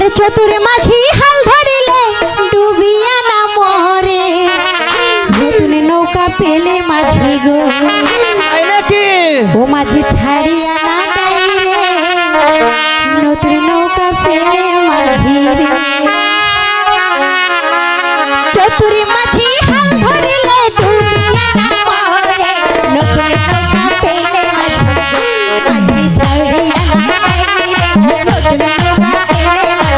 আর চতুর মাঝি হাল ধরিলে ডুবিয়া না মরে। নতুন নৌকা পেলে মাঝি গো। ও মাঝি ছাড়িয়া না নতুন নৌকা পেলে মাঝি চতুর মাঝি হাল ধরিলে নতুন নৌকা পেলে মাঝি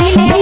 দিনে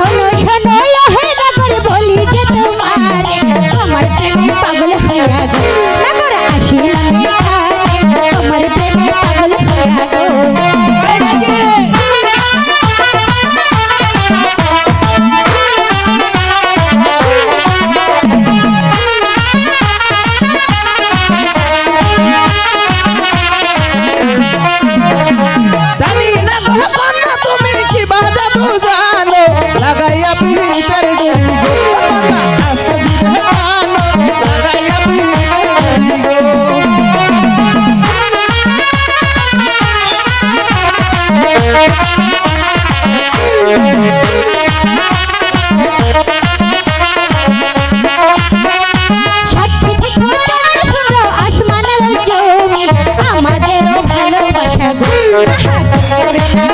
শোনো শোনো লহে নগর বলি যে তোমার আমার প্রেমে পাগল হইয়া গেল Yeah.